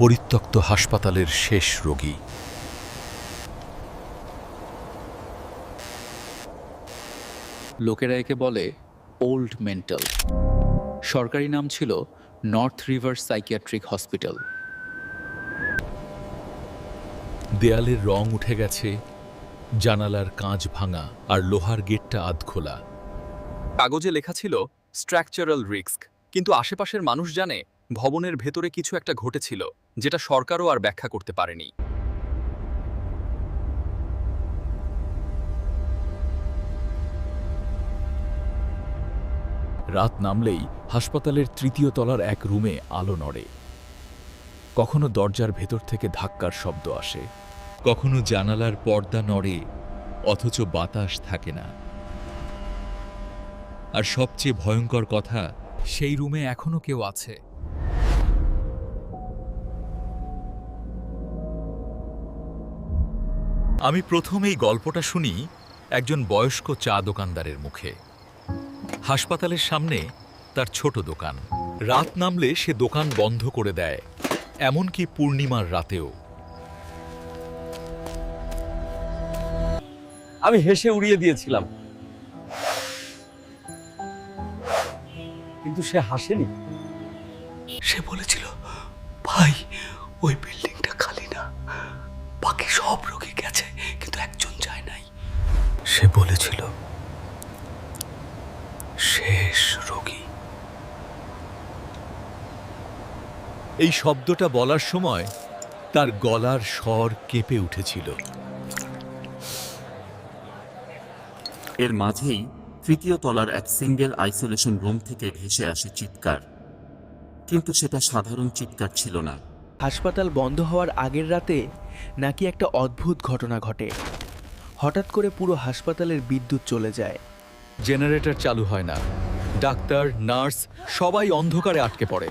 পরিত্যক্ত হাসপাতালের শেষ রোগী। লোকেরা একে বলে ওল্ড মেন্টাল। সরকারি নাম ছিল নর্থ রিভার সাইকিয়াট্রিক হসপিটাল। দেয়ালের রং উঠে গেছে জানালার কাঁচ ভাঙা আর লোহার গেটটা আধখোলা। কাগজে লেখা ছিল স্ট্রাকচারাল রিস্ক কিন্তু আশেপাশের মানুষ জানে ভবনের ভেতরে কিছু একটা ঘটেছিল, যেটা সরকারও আর ব্যাখ্যা করতে পারেনি। রাত নামলেই হাসপাতালের তৃতীয় তলার এক রুমে আলো নড়ে। কখনো দরজার ভেতর থেকে ধাক্কার শব্দ আসে, কখনো জানালার পর্দা নড়ে, অথচ বাতাস থাকে না। আর সবচেয়ে ভয়ঙ্কর কথা, সেই রুমে এখনও কেউ আছে। আমি প্রথম এই গল্পটা শুনি একজন বয়স্ক চা দোকানদারের মুখে। হাসপাতালের সামনে তার ছোট দোকান। রাত নামলে সে দোকান বন্ধ করে দেয়, এমনকি পূর্ণিমার রাতেও। আমি হেসে উড়িয়ে দিয়েছিলাম। কিন্তু সে হাসেনি। সে বলেছিল বলেছিল শেষ রোগী। এই শব্দটা বলার সময় তার গলার স্বর কেঁপে উঠেছিল। এর মাঝেই তৃতীয় তলার এক সিঙ্গেল আইসোলেশন রুম থেকে ভেসে আসে চিৎকার। কিন্তু সেটা সাধারণ চিৎকার ছিল না। হাসপাতাল বন্ধ হওয়ার আগের রাতে নাকি একটা অদ্ভুত ঘটনা ঘটে। হঠাৎ করে পুরো হাসপাতালের বিদ্যুৎ চলে যায়। জেনারেটর চালু হয় না। ডাক্তার নার্স সবাই অন্ধকারে আটকে পড়ে।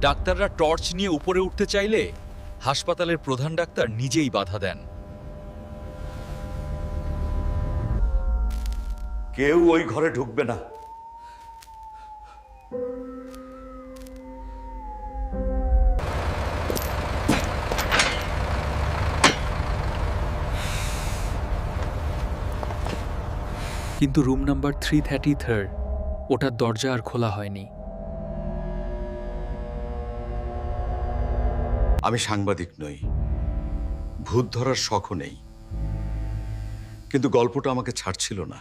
ডাক্তাররা টর্চ নিয়ে উপরে উঠতে চাইলে হাসপাতালের প্রধান ডাক্তার নিজেই বাধা দেন। কেউ ওই ঘরে ঢুকবে না। কিন্তু room number three thirty third ওটার দরজা আর খোলা হয়নি। আমি সাংবাদিক নই। ভূত ধরার শখও নেই। কিন্তু গল্পটা আমাকে ছাড়ছিল না।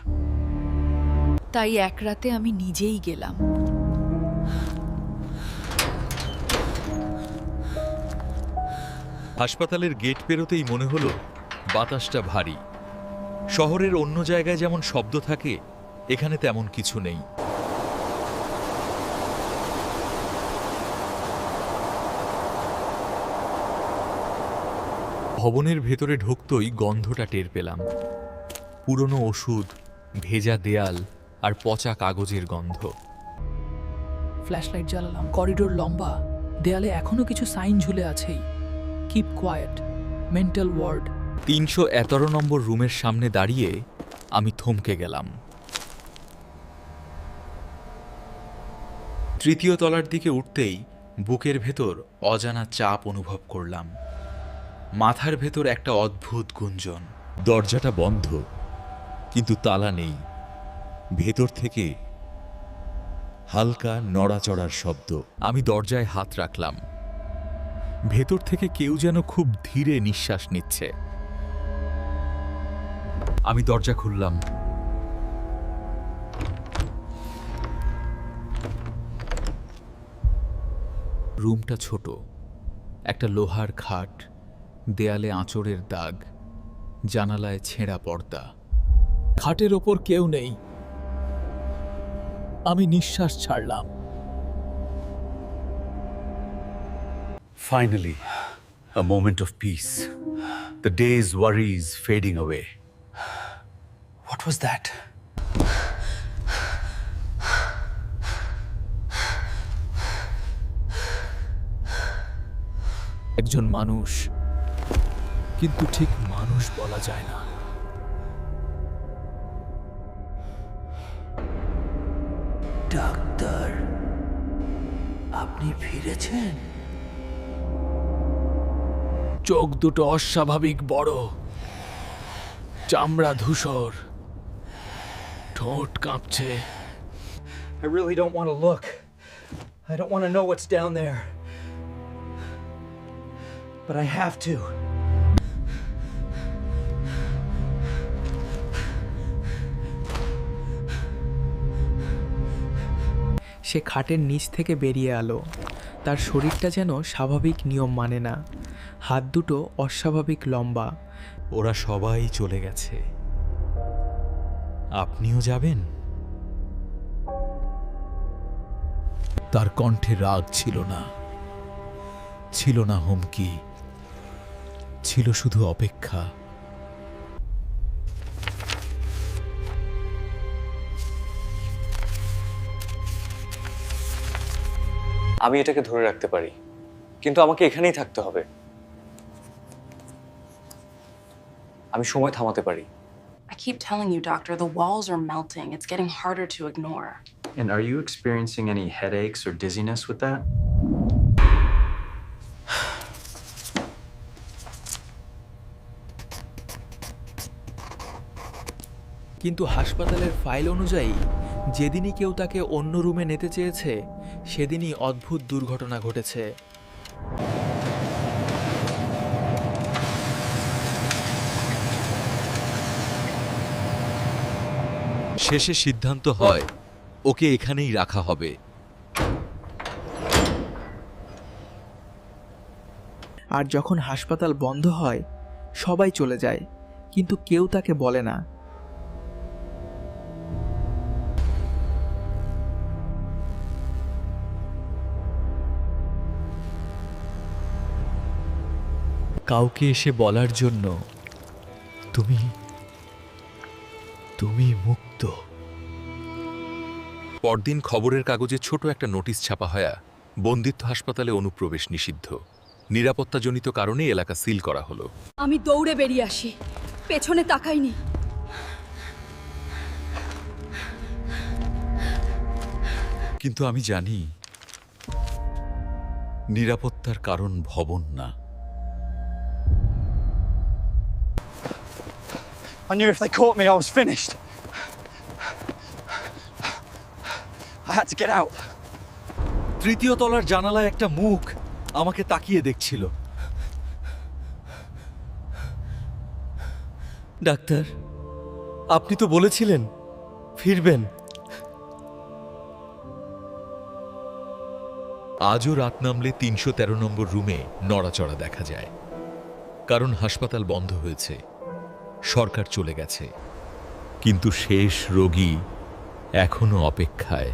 তাই এক রাতে আমি নিজেই গেলাম। হাসপাতালের গেট পেরোতেই মনে হলো বাতাসটা ভারী। শহরের অন্য জায়গায় যেমন শব্দ থাকে, এখানে তেমন কিছু নেই। ভবনের ভেতরে ঢুকতই গন্ধটা টের পেলাম। পুরনো ওষুধ, ভেজা দেয়াল আর পচা কাগজের গন্ধ। ফ্ল্যাশলাইট জ্বালালাম করিডোর লম্বা, দেয়ালে এখনও কিছু সাইন ঝুলে আছেই। কিপ কোয়াইট মেন্টাল ওয়ার্ড তিনশো এতেরো নম্বর রুমের সামনে দাঁড়িয়ে আমি থমকে গেলাম। তৃতীয় তলার দিকে উঠতেই বুকের ভেতর অজানা চাপ অনুভব করলাম। মাথার ভেতর একটা অদ্ভুত গুঞ্জন। দরজাটা বন্ধ, কিন্তু তালা নেই। ভেতর থেকে হালকা নড়াচড়ার শব্দ। আমি দরজায় হাত রাখলাম। ভেতর থেকে কেউ যেন খুব ধীরে নিঃশ্বাস নিচ্ছে। আমি দরজা খুললাম। রুমটা ছোট। একটা লোহার খাট দেয়ালে আঁচড়ের দাগ জানালায় ছেঁড়া পর্দা। খাটের ওপর কেউ নেই। আমি নিঃশ্বাস ছাড়লাম। Finally, a moment of peace. The day's worries fading away. What was that একজন মানুষ। কিন্তু ঠিক মানুষ বলা যায় না। ডাক্তার আপনি ফিরেছেন? চোখ দুটো অস্বাভাবিক বড় চামড়া ধূসর। ঠোঁট কাঁপছে I really don't want to look. I don't want to know what's down there. But I have to. সে খাটের নিচ থেকে বেরিয়ে এলো তার শরীরটা যেন স্বাভাবিক নিয়ম মানে না হাত দুটো অস্বাভাবিক লম্বা ওরা সবাই চলে গেছে আপনিও যাবেন? তার কণ্ঠে রাগ ছিল না। ছিল না হুমকি। ছিল শুধু অপেক্ষা। আমি এটাকে ধরে রাখতে পারি, কিন্তু আমাকে এখানেই থাকতে হবে। আমি সময় থামাতে পারি। I keep telling you, Doctor, the walls are melting. It's getting harder to ignore. And are you experiencing any headaches or dizziness with that? কিন্তু হাসপাতালের ফাইল অনুযায়ী যেদিনই কেউ তাকে অন্য রুমে নিতে চেয়েছে সেদিনই অদ্ভুত দুর্ঘটনা ঘটেছে শেষে সিদ্ধান্ত হয় ওকে এখানেই রাখা হবে। আর যখন হাসপাতাল বন্ধ হয় সবাই চলে যায় কিন্তু কেউ তাকে বলে না। কাউকে এসে বলার জন্য তুমি তুমি মুক্ত। পরদিন খবরের কাগজে ছোট একটা নোটিশ ছাপা হয়া বন্দিত্ব হাসপাতালে অনুপ্রবেশ নিষিদ্ধ। নিরাপত্তাজনিত কারণে এলাকা সিল করা হলো। আমি দৌড়ে বেরিয়ে আসি। পেছনে তাকাইনি। কিন্তু আমি জানি নিরাপত্তার কারণ ভবন না। I knew if they caught me, I was finished. I had to get out. তৃতীয় তলার জানালায় একটা মুখ আমাকে তাকিয়ে দেখছিল ডাক্তার আপনি তো বলেছিলেন ফিরবেন আজও রাত নামলে তিনশো তেরো নম্বর রুমে নড়াচড়া দেখা যায় কারণ হাসপাতাল বন্ধ হয়েছে সরকার চলে গেছে। কিন্তু শেষ রোগী এখনও অপেক্ষায়।